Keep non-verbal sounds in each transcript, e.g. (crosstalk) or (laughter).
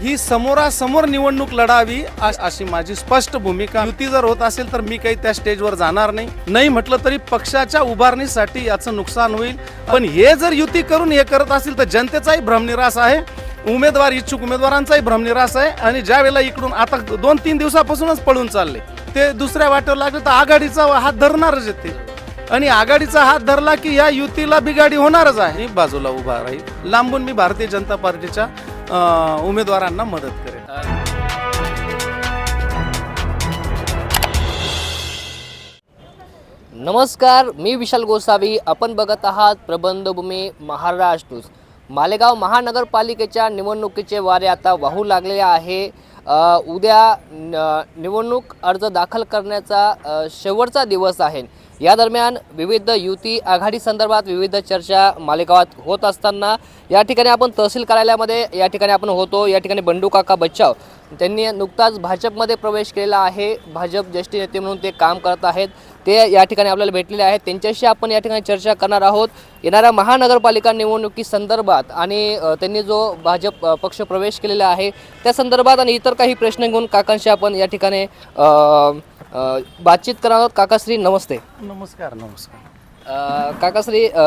ही समोरासमोर निवडणूक लढावी अशी माझी स्पष्ट भूमिका. युती जर होत असेल तर मी काही त्या स्टेजवर जाणार नाही. नाही म्हटलं तरी पक्षाच्या उभारणीसाठी याचं नुकसान होईल. पण हे जर युती करून हे करत असेल तर जनतेचाही भ्रमनिरास आहे. उमेदवार इच्छुक उमेदवारांचाही भ्रमनिरास आहे. आणि ज्या वेळेला इकडून आता दोन तीन दिवसापासूनच पळून चालले ते दुसऱ्या वाटेवर लागले तर आघाडीचा हात धरणारच येते आणि आघाडीचा हात धरला की या युतीला बिगाडी होणारच आहे. बाजूला उभा राहील. लांबून मी भारतीय जनता पार्टीच्या उमेदवारांना मदत करेन नमस्कार मी विशाल गोसावी. आपण बघत आहात प्रबंधभूमी महाराष्ट्र न्यूज. मालेगाव महानगरपालिकेच्या निवडणुकीचे वारे आता वाहू लागलेले आहे. उद्या न- निवडणूक अर्ज दाखल करण्याचा शेवटचा दिवस आहे. या दरम्यान विविध युती आघाडी संदर्भात विविध चर्चा मालेगावात होत असताना या ठिकाणी आपण तहसील कार्यालयामध्ये या ठिकाणी आपण होतो. या ठिकाणी बंडू काका बच्चाव त्यांनी नुकताच भाजपमध्ये प्रवेश केलेला आहे. भाजप ज्येष्ठ नेते म्हणून ते काम करत आहेत. ते या ठिकाणी आपल्याला भेटलेले आहेत. त्यांच्याशी आपण या ठिकाणी चर्चा करणार आहोत. येणाऱ्या महानगरपालिका निवडणुकीसंदर्भात आणि त्यांनी जो भाजप पक्ष प्रवेश केलेला आहे त्या संदर्भात आणि इतर काही प्रश्न घेऊन काकांशी आपण या ठिकाणी अ, बातचीत करणार आहोत. काकाश्री नमस्ते. नमस्कार नमस्कार. अ, काकाश्री अ,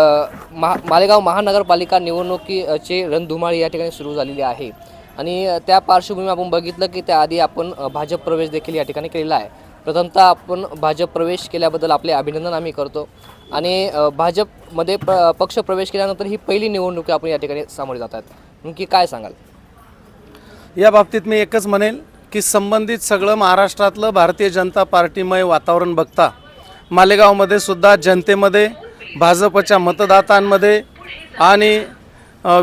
महा मालेगाव महानगरपालिका निवडणुकीची रणधुमाळी या ठिकाणी सुरू झालेली आहे. आणि अ, त्या पार्श्वभूमीवर आपण बघितलं की त्याआधी आपण अ, भाजप प्रवेश देखील या ठिकाणी केलेला आहे. प्रथमतः आपण भाजप प्रवेश केल्याबद्दल आपले अभिनंदन आम्ही करतो. आणि अ, भाजपमध्ये प पक्ष प्रवेश केल्यानंतर ही पहिली निवडणूक आपण या ठिकाणी सामोरे जात आहेत. नेमकी काय सांगाल? या बाबतीत मी एकच म्हणेल की संबंधित सगळं महाराष्ट्रातलं भारतीय जनता पार्टीमय वातावरण बघता. मालेगावमध्ये सुद्धा जनतेमध्ये भाजपच्या मतदातांमध्ये आणि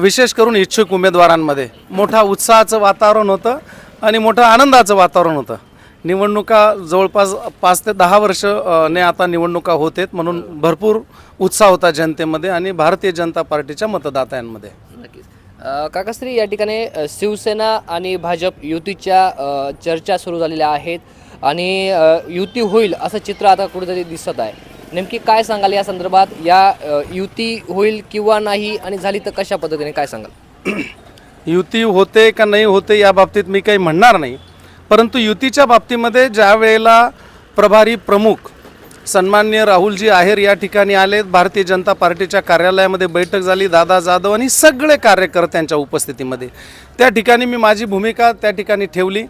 विशेष करून इच्छुक उमेदवारांमध्ये मोठा उत्साहाचं वातावरण होतं आणि मोठं आनंदाचं वातावरण होतं. निवडणुका जवळपास पाच ते दहा वर्ष ने आता निवडणुका होत आहेत म्हणून भरपूर उत्साह होता जनतेमध्ये आणि भारतीय जनता पार्टीच्या मतदात्यांमध्ये. काकाश्री या ठिकाणी शिवसेना आणि भाजप युतीच्या चर्चा सुरू झालेल्या आहेत आणि युती होईल असं चित्र आता कुठेतरी दिसत आहे. नेमकी काय सांगाल या संदर्भात? या युती होईल किंवा नाही आणि झाली तर कशा पद्धतीने काय सांगाल? (clears throat) युती होते का नाही होते या बाबतीत मी काही म्हणणार नाही. परंतु युतीच्या बाबतीमध्ये ज्या वेळेला प्रभारी प्रमुख सन्मान्य राहुलजी आहेर या ठिकाणी आले भारतीय जनता पार्टीच्या कार्यालयामध्ये बैठक झाली. दादा जाधव आणि सगळे कार्यकर्त्यांच्या उपस्थितीमध्ये. त्या ठिकाणी मी माझी भूमिका त्या ठिकाणी ठेवली.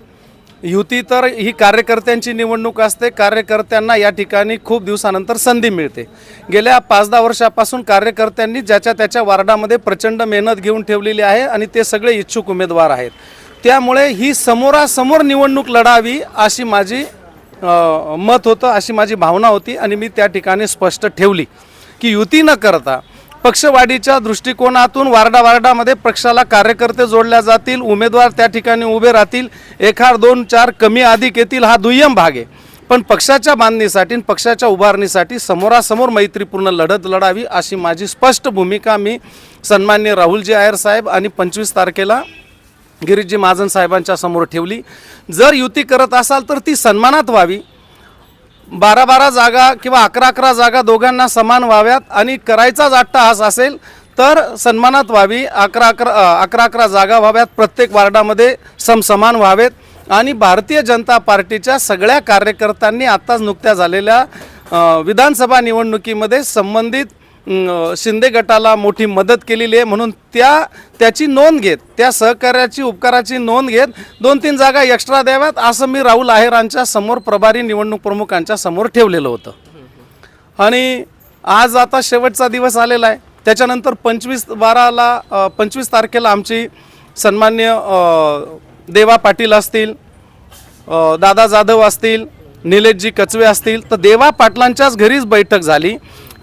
युती तर ही कार्यकर्त्यांची निवडणूक असते. कार्यकर्त्यांना या ठिकाणी खूप दिवसानंतर संधी मिळते. गेल्या पाच दहा वर्षापासून कार्यकर्त्यांनी ज्याच्या त्याच्या वार्डामध्ये प्रचंड मेहनत घेऊन ठेवलेली आहे आणि ते सगळे इच्छुक उमेदवार आहेत. त्यामुळे ही समोरासमोर निवडणूक लढावी अशी माझी मत होतं अशी माझी भावना होती आणि मी त्या ठिकाणी स्पष्ट ठेवली की युती न करता पक्षवाढीच्या दृष्टिकोनातून वारडा वार्डामध्ये पक्षाला कार्यकर्ते जोडल्या जातील उमेदवार त्या ठिकाणी उभे राहतील एखाद दोन चार कमी अधिक येतील हा दुय्यम भाग आहे. पण पक्षाच्या बांधणीसाठी पक्षाच्या उभारणीसाठी समोरासमोर मैत्रीपूर्ण लढत लढावी अशी माझी स्पष्ट भूमिका मी सन्मान्य राहुलजी आयर साहेब आणि पंचवीस तारखेला गिरीशजी महाजन साहेबांच्या समोर ठेवली. जर युती करत असाल तर ती सन्मानात व्हावी. बारा बारा जागा किंवा अकरा अकरा जागा दोघांना समान व्हाव्यात आणि करायचाच अट्टहास असेल तर सन्मानात व्हावी. अकरा अकरा अकरा अकरा जागा व्हाव्यात. प्रत्येक वार्डामध्ये समसमान व्हावेत. आणि भारतीय जनता पार्टीच्या सगळ्या कार्यकर्त्यांनी आत्ताच नुकत्या झालेल्या विधानसभा निवडणुकीमध्ये संबंधित शिंदे गटाला मोठी मदत केलेली आहे म्हणून त्या त्याची नोंद घेत त्या सहकार्याची उपकाराची नोंद घेत दोन तीन जागा एक्स्ट्रा द्याव्यात असं मी राहुल आहेरांच्या समोर प्रभारी निवडणूक प्रमुखांच्या समोर ठेवलेलं होतं. आणि आज आता शेवटचा दिवस आलेला आहे. त्याच्यानंतर पंचवीस बाराला पंचवीस तारखेला आमची सन्मान्य देवा पाटील असतील दादा जाधव असतील निलेशजी कचवे असतील तर देवा पाटलांच्याच घरीच बैठक झाली.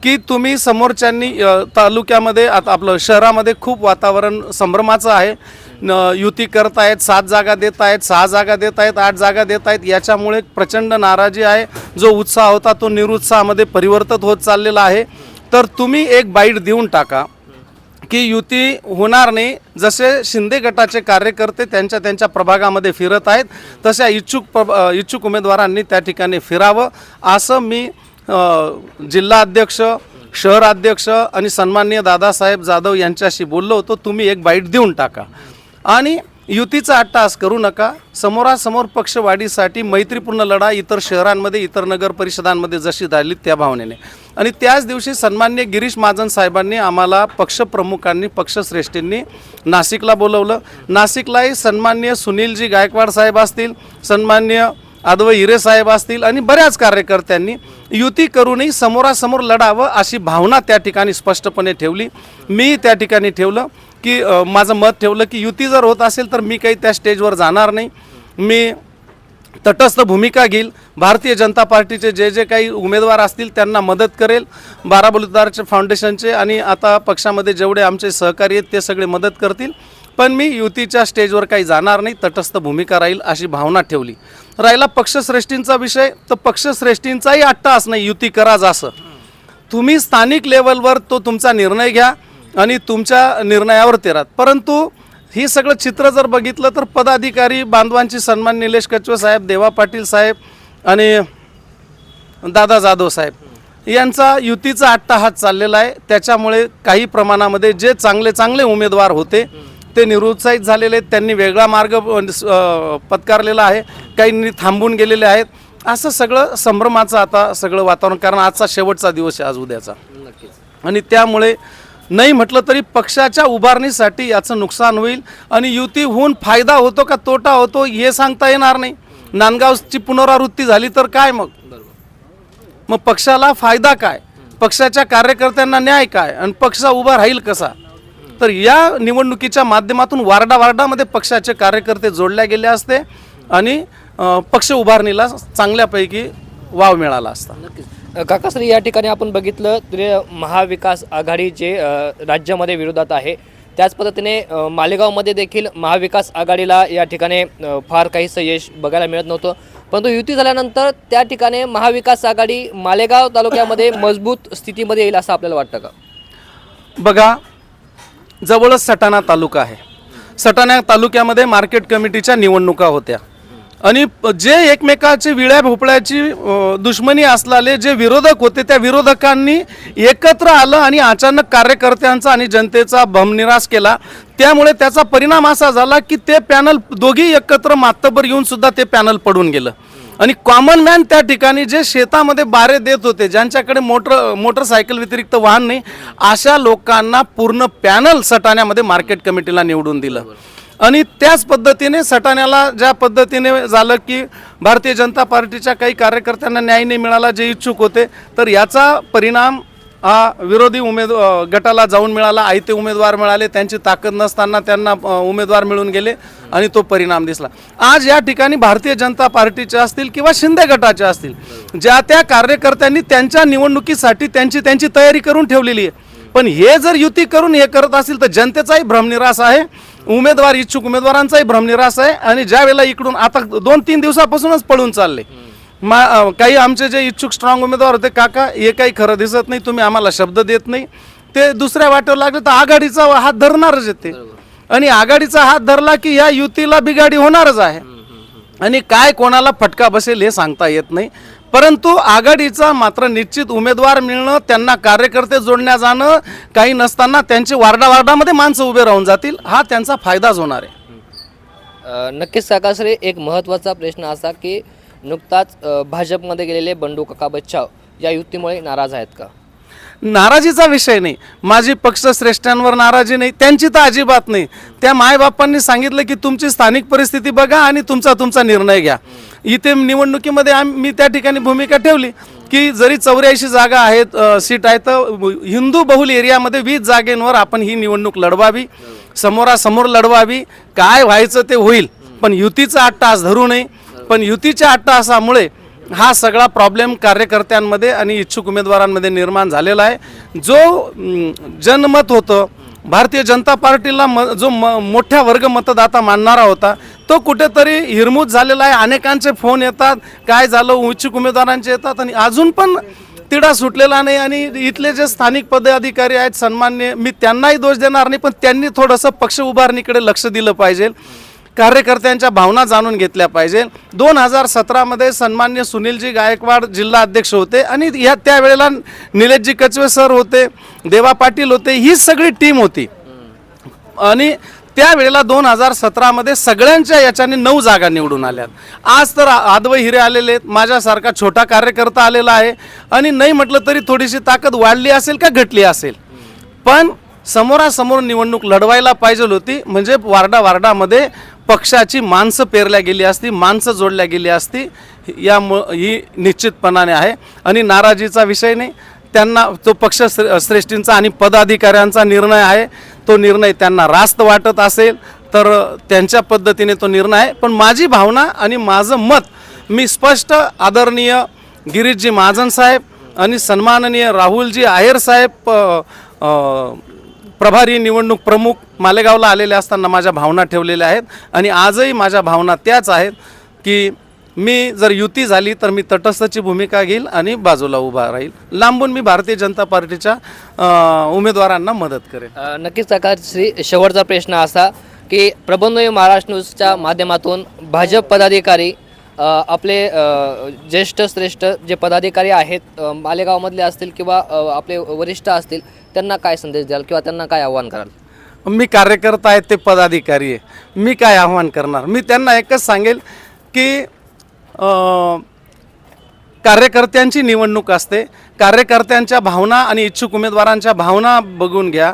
की तुम्ही समोरच्यांनी तालुक्यामध्ये आता आपलं शहरामध्ये खूप वातावरण संभ्रमाचं आहे. न- युती करत आहेत सात जागा देत आहेत सहा जागा देत आहेत आठ जागा देत आहेत. याच्यामुळे प्रचंड नाराजी आहे. जो उत्साह होता तो निरुत्साहामध्ये परिवर्तित होत चाललेला आहे. तर तुम्ही एक बाईट देऊन टाका की युती होणार नाही. जसे शिंदे गटाचे कार्यकर्ते त्यांच्या त्यांच्या प्रभागामध्ये फिरत आहेत तशा इच्छुक प्र इच्छुक उमेदवारांनी त्या ठिकाणी फिरावं. असं मी जिल्हा अध्यक्ष शहर शहराध्यक्ष आणि सन्माननीय दादासाहेब जाधव यांच्याशी बोललो होतो. तुम्ही एक बाईट देऊन टाका. आणि युतीचा अट्टास करू नका. समोरासमोर पक्षवाढीसाठी मैत्रीपूर्ण लढा इतर शहरांमध्ये इतर नगर परिषदांमध्ये जशी झाली त्या भावनेने. आणि त्याच दिवशी सन्मान्य गिरीश महाजन साहेबांनी आम्हाला पक्षप्रमुखांनी पक्षश्रेष्ठींनी नाशिकला बोलवलं. नाशिकलाही सन्मान्य सुनीलजी गायकवाड साहेब असतील सन्मान्य आदव हिरे साहेब असतील आणि बऱ्याच कार्यकर्त्यांनी युती करूनही समोरासमोर लढावं अशी भावना त्या ठिकाणी स्पष्टपणे ठेवली. मी त्या ठिकाणी ठेवलं की माझं मत ठेवलं की युती जर होत असेल तर मी काही त्या स्टेजवर जाणार नाही. मी तटस्थ भूमिका घेईल. भारतीय जनता पार्टीचे जे जे काही उमेदवार असतील त्यांना मदत करेल. बाराबलुदारचे फाउंडेशनचे आणि आता पक्षामध्ये जेवढे आमचे सहकारी आहेत ते सगळे मदत करतील. पण मी युतीच्या स्टेजवर काही जाणार नाही. तटस्थ भूमिका राहील अशी भावना ठेवली. राहिला पक्षश्रेष्ठींचा विषय तर पक्षश्रेष्ठींचाही अट्टास नाही युती कराच असं. तुम्ही स्थानिक लेवलवर तो तुमचा निर्णय घ्या आणि तुमच्या निर्णयावर ते राहत परंतु ही सगळं चित्र जर बघितलं तर पदाधिकारी बांधवांची सन्मान निलेश कचवे साहेब देवा पाटील साहेब आणि दादा जाधव साहेब यांचा युतीचा आट्टा हात चाललेला आहे. त्याच्यामुळे काही प्रमाणामध्ये जे चांगले चांगले उमेदवार होते ते निरुत्साहित झालेले आहेत. त्यांनी वेगळा मार्ग पत्कारलेला आहे. काहींनी थांबून गेलेले आहेत. असं सगळं संभ्रमाचं आता सगळं वातावरण कारण आजचा शेवटचा दिवस आहे आज उद्याचा. आणि त्यामुळे नाही म्हटलं तरी पक्षाच्या उभारणीसाठी याचं नुकसान होईल आणि युती होऊन फायदा होतो का तोटा होतो हे सांगता येणार नाही. नांदगावची पुनरावृत्ती झाली तर काय मग? मग पक्षाला फायदा काय? पक्षाच्या कार्यकर्त्यांना न्याय काय? आणि पक्ष उभा राहील कसा? तर या निवडणुकीच्या माध्यमातून वार्डा वार्डामध्ये पक्षाचे कार्यकर्ते जोडल्या गेले असते आणि पक्ष उभारणीला चांगल्यापैकी वाव मिळाला असता. नक्कीच. काकाश्री या ठिकाणी आपण बघितलं तरी महाविकास आघाडी जे राज्यामध्ये विरोधात आहे त्याच पद्धतीने मालेगावमध्ये देखील महाविकास आघाडीला या ठिकाणी फार काहीसं यश बघायला मिळत नव्हतं. परंतु युती झाल्यानंतर त्या ठिकाणी महाविकास आघाडी मालेगाव तालुक्यामध्ये (coughs) मजबूत स्थितीमध्ये येईल असं आपल्याला वाटतं का? बघा जवळच सटाणा तालुका आहे. सटाणा तालुक्यामध्ये मार्केट कमिटीच्या निवडणुका होत्या. आणि जे एकमेकाचे विळ्या भोपळ्याची दुश्मनी असलेले जे विरोधक होते त्या विरोधकांनी एकत्र आलं आणि अचानक कार्यकर्त्यांचा आणि जनतेचा भमनिराश केला. त्यामुळे त्याचा परिणाम असा झाला की ते पॅनल दोघी एकत्र मातबर येऊन सुद्धा ते पॅनल पडून गेलं. आणि कॉमन मॅन त्या ठिकाणी जे शेतामध्ये बारे देत होते ज्यांच्याकडे मोटर मोटरसायकल व्यतिरिक्त वाहन नाही अशा लोकांना पूर्ण पॅनल सटाण्यामध्ये मार्केट कमिटीला निवडून दिलं. आणि त्याच पद्धतीने सटाण्याला ज्या पद्धतीने झालं की भारतीय जनता पार्टीच्या काही कार्यकर्त्यांना न्याय नाही मिळाला जे इच्छुक होते तर याचा परिणाम विरोधी उमेद गटाला जाऊन मिळाला आयते उमेदवार मिळाले त्यांची ताकद नसताना त्यांना उमेदवार मिळून गेले आणि तो परिणाम दिसला. आज या ठिकाणी भारतीय जनता पार्टीचे असतील किंवा शिंदे गटाचे असतील ज्या त्या कार्यकर्त्यांनी त्यांच्या निवडणुकीसाठी त्यांची त्यांची तयारी करून ठेवलेली आहे. पण हे जर युती करून हे करत असतील तर जनतेचाही भ्रमनिरास आहे उमेदवार इच्छुक उमेदवारांचाही भ्रमनिरास आहे आणि ज्या वेळेला इकडून आता दोन तीन दिवसापासूनच पळून चालले. मा अ, काही आमचे जे इच्छुक स्ट्रॉंग उमेदवार होते काका हे काही खरं दिसत नाही तुम्ही आम्हाला शब्द देत नाही. ते दुसऱ्या वाटेवर लागले तर आघाडीचा हात धरणारच येते आणि आघाडीचा हात धरला की या युतीला बिगाडी होणारच आहे. आणि काय कोणाला फटका बसेल हे सांगता येत नाही. परंतु आघाडीचा मात्र निश्चित उमेदवार मिळणं त्यांना कार्यकर्ते जोडण्या जाणं काही नसताना त्यांचे वार्डा वार्डामध्ये माणसं उभे राहून जातील हा त्यांचा फायदाच होणार आहे. अ, नक्कीच काकाश्री एक महत्त्वाचा प्रश्न असा की नुकताच भाजपमध्ये गेलेले बंडू काका बच्चाव या युतीमुळे नाराज आहेत का? नाराजीचा विषय नाही. माझी पक्षश्रेष्ठ्यांवर नाराजी नाही त्यांची तर अजिबात नाही. त्या मायबापांनी सांगितलं की तुमची स्थानिक परिस्थिती बघा आणि तुमचा तुमचा निर्णय घ्या. इथे निवडणुकीमध्ये आम मी त्या ठिकाणी भूमिका ठेवली की जरी चौऱ्याऐंशी जागा आहेत सीट आहेत तर हिंदू बहुल एरियामध्ये वीस जागेंवर आपण ही निवडणूक लढवावी समोरासमोर लढवावी. काय व्हायचं ते होईल पण युतीचा अट्टास धरू नये. पण युतीच्या अट्टहासामुळे हा सगळा प्रॉब्लेम कार्यकर्त्यांमध्ये आणि इच्छुक उमेदवारांमध्ये निर्माण झालेला आहे. जो जनमत होतं भारतीय जनता पार्टीला म जो म मोठ्या वर्ग मतदाता मानणारा होता तो कुठेतरी हिरमूत झालेला आहे. अनेकांचे फोन येतात काय झालं इच्छुक उमेदवारांचे येतात आणि अजून पण तिढा सुटलेला नाही आणि इथले जे स्थानिक पदाधिकारी आहेत सन्मान्य मी त्यांनाही दोष देणार नाही पण त्यांनी थोडंसं पक्ष उभारणीकडे लक्ष दिलं पाहिजे. कार्यकर्त्यांच्या भावना जाणून घेतल्या पाहिजे. दोन हजार सतरामध्ये सन्मान्य सुनीलजी गायकवाड जिल्हा अध्यक्ष होते आणि ह्या त्यावेळेला निलेशजी कचवे सर होते देवा पाटील होते ही सगळी टीम होती. आणि त्यावेळेला दोन हजार सतरामध्ये सगळ्यांच्या याच्याने नऊ जागा निवडून आल्यात. आज तर आदवय हिरे आलेले आहेत माझ्यासारखा छोटा कार्यकर्ता आलेला आहे. आणि नाही म्हटलं तरी थोडीशी ताकद वाढली असेल का घटली असेल. पण समोरासमोर निवडणूक लढवायला पाहिजे होती. म्हणजे वार्डा वार्डामध्ये पक्षाची माणसं पेरल्या गेली असती माणसं जोडल्या गेली असती. या ही निश्चितपणाने आहे. आणि नाराजीचा विषय नाही. त्यांना तो पक्ष श्रे- श्रेष्ठींचा आणि पदाधिकाऱ्यांचा निर्णय आहे. तो निर्णय त्यांना रास्त वाटत असेल तर त्यांच्या पद्धतीने तो निर्णय आहे. पण माझी भावना आणि माझं मत मी स्पष्ट आदरणीय गिरीशजी महाजन साहेब आणि सन्माननीय राहुलजी आहेर साहेब प्रभारी निवडणूक प्रमुख मालेगावला आलेले असताना माझ्या भावना ठेवलेल्या आहेत. आणि आजही माझ्या भावना त्याच आहेत की मी जर युती झाली तर मी तटस्थची भूमिका घेईल आणि बाजूला उभा राहील. लांबून मी भारतीय जनता पार्टीच्या उमेदवारांना मदत करेन. नक्कीच काका श्री शेवटचा प्रश्न असा की प्रबंध महाराष्ट्र न्यूजच्या माध्यमातून भाजप पदाधिकारी आपले ज्येष्ठ श्रेष्ठ जे पदाधिकारी आहेत मालेगावमधले असतील किंवा आपले वरिष्ठ असतील त्यांना काय संदेश द्याल किंवा त्यांना काय आव्हान कराल? मी कार्यकर्ता आहे ते पदाधिकारी आहे. मी काय आव्हान करणार? मी त्यांना एकच सांगेल की कार्यकर्त्यांची निवडणूक असते. कार्यकर्त्यांच्या भावना आणि इच्छुक उमेदवारांच्या भावना बघून घ्या.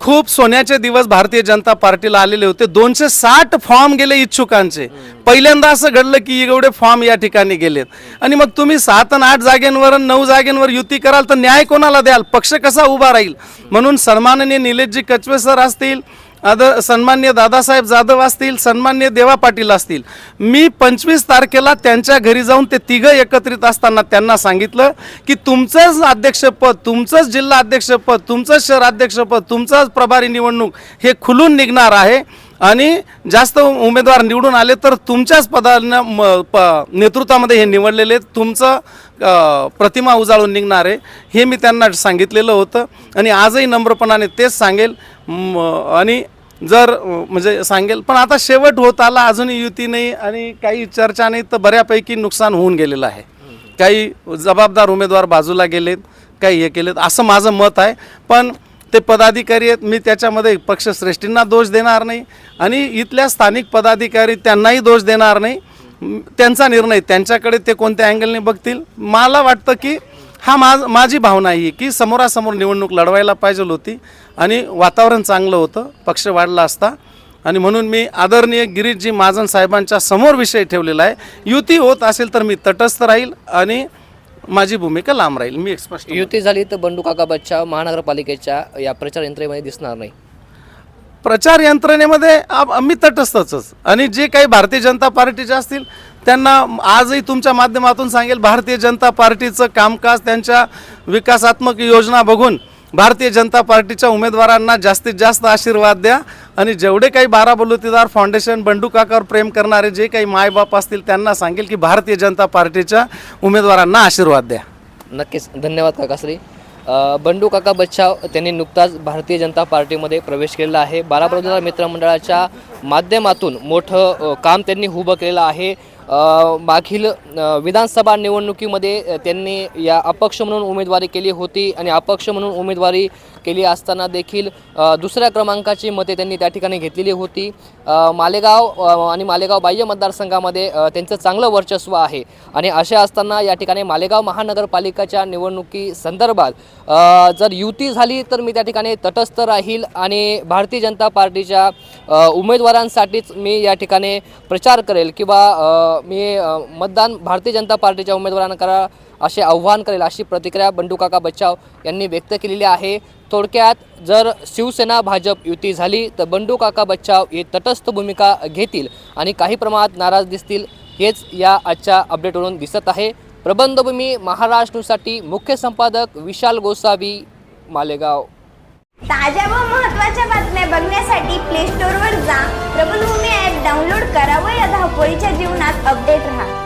खूप सोन्याचे दिवस भारतीय जनता पार्टीला आलेले होते. दोनशे साठ फॉर्म गेले इच्छुकांचे. पहिल्यांदा असं घडलं की एवढे फॉर्म या ठिकाणी गेलेत. आणि मग तुम्ही सात आणि आठ जागेंवर नऊ जागेंवर युती कराल तर न्याय कोणाला द्याल? पक्ष कसा उभा राहील? म्हणून सन्माननीय निलेशजी कचवे सर असतील आद सन्मान्य दादासाहेब जाधव असतील सन्मान्य देवा पाटील असतील. मी पंचवीस तारखेला त्यांच्या घरी जाऊन ते तिघं एकत्रित असताना त्यांना सांगितलं की तुमचंच अध्यक्षपद तुमचंच जिल्हा अध्यक्षपद तुमचंच शहर अध्यक्षपद तुमचंच प्रभारी निवडणूक हे खुलून निघणार आहे. आणि जास्त उमेदवार निवडून आले तर तुमच्याच पदांना म- प नेतृत्वामध्ये हे निवडलेले तुमचं प्रतिमा उजाळून निघणार आहे हे मी त्यांना सांगितलेलं होतं. आणि आजही नम्रपणाने तेच सांगेल. आणि जर म्हणजे सांगेल पण आता शेवट होत आला अजूनही युती नाही आणि काही चर्चा नाही तर बऱ्यापैकी नुकसान होऊन गेलेलं आहे. काही जबाबदार उमेदवार बाजूला गेलेत काही हे केलेत असं माझं मत आहे. पण ते पदाधिकारी आहेत मी त्याच्यामध्ये पक्षश्रेष्ठींना दोष देणार नाही. आणि इथल्या स्थानिक पदाधिकारी त्यांनाही दोष देणार नाही. त्यांचा निर्णय त्यांच्याकडे ते कोणत्या अँगलने बघतील? मला वाटतं की हा माझ माझी भावना आहे की समोरासमोर निवडणूक लढवायला पाहिजे होती आणि वातावरण चांगलं होतं पक्ष वाढला असता. आणि म्हणून मी आदरणीय गिरीशजी महाजन साहेबांच्या समोर विषय ठेवलेला आहे. युती होत असेल तर मी तटस्थ राहील आणि माझी भूमिका लांब राहील. मी एक स्पष्ट युती झाली तर बंडू काका बच्चा महानगरपालिकेच्या या प्रचार यंत्रेमध्ये दिसणार नाही. प्रचार यंत्रणेमध्ये आम्ही तटस्थच. आणि जे काही भारतीय जनता पार्टीचे असतील त्यांना आजही तुमच्या माध्यमातून सांगेल भारतीय जनता पार्टीचं कामकाज त्यांच्या विकासात्मक योजना बघून भारतीय जनता पार्टीच्या उमेदवारांना जास्तीत जास्त आशीर्वाद द्या. आणि जेवढे काही बारा बलुतेदार फाउंडेशन बंडू काकावर प्रेम करणारे जे काही मायबाप असतील त्यांना सांगेल की भारतीय जनता पार्टीच्या उमेदवारांना आशीर्वाद द्या. नक्कीच. धन्यवाद काकाश्री. बंडू काका बच्चाव त्यांनी नुकताच भारतीय जनता पार्टीमध्ये प्रवेश केलेला आहे. बारा मित्रमंडळाच्या माध्यमातून मोठं काम त्यांनी उभं केलेलं आहे. मागील विधानसभा निवडणुकीमध्ये त्यांनी या अपक्ष म्हणून उमेदवारी केली होती आणि अपक्ष म्हणून उमेदवारी केली असताना देखील दुसऱ्या क्रमांकाची मते त्यांनी त्या ठिकाणी घेतलेली होती. मालेगाव आणि मालेगाव बाह्य मतदारसंघामध्ये त्यांचं चांगलं वर्चस्व आहे. आणि असे असताना या ठिकाणी मालेगाव महानगरपालिकाच्या निवडणुकी संदर्भात जर युती झाली तर मी त्या ठिकाणी तटस्थ राहील आणि भारतीय जनता पार्टीच्या उमेदवारांसाठीच मी या ठिकाणी प्रचार करेल किंवा मी मतदान भारतीय जनता पार्टीच्या उमेदवारांना करा असे आव्हान करेल अशी प्रतिक्रिया बंडू काका बच्चाव यांनी व्यक्त केलेली आहे. थोडक्यात जर शिवसेना भाजप युती झाली तर बंडू काका बच्चाव हे तटस्थ भूमिका घेतील आणि काही प्रमाणात नाराज दिसतील हेच या आजच्या अपडेटवरून दिसत आहे. प्रबंधभूमी महाराष्ट्रसाठी मुख्य संपादक विशाल गोसावी मालेगाव. ताज्या व महत्त्वाच्या बातम्या बघण्यासाठी प्ले स्टोअरवर जा. प्रबलभूमी ॲप डाउनलोड करा व या धावपळीच्या जीवनात अपडेट राहा.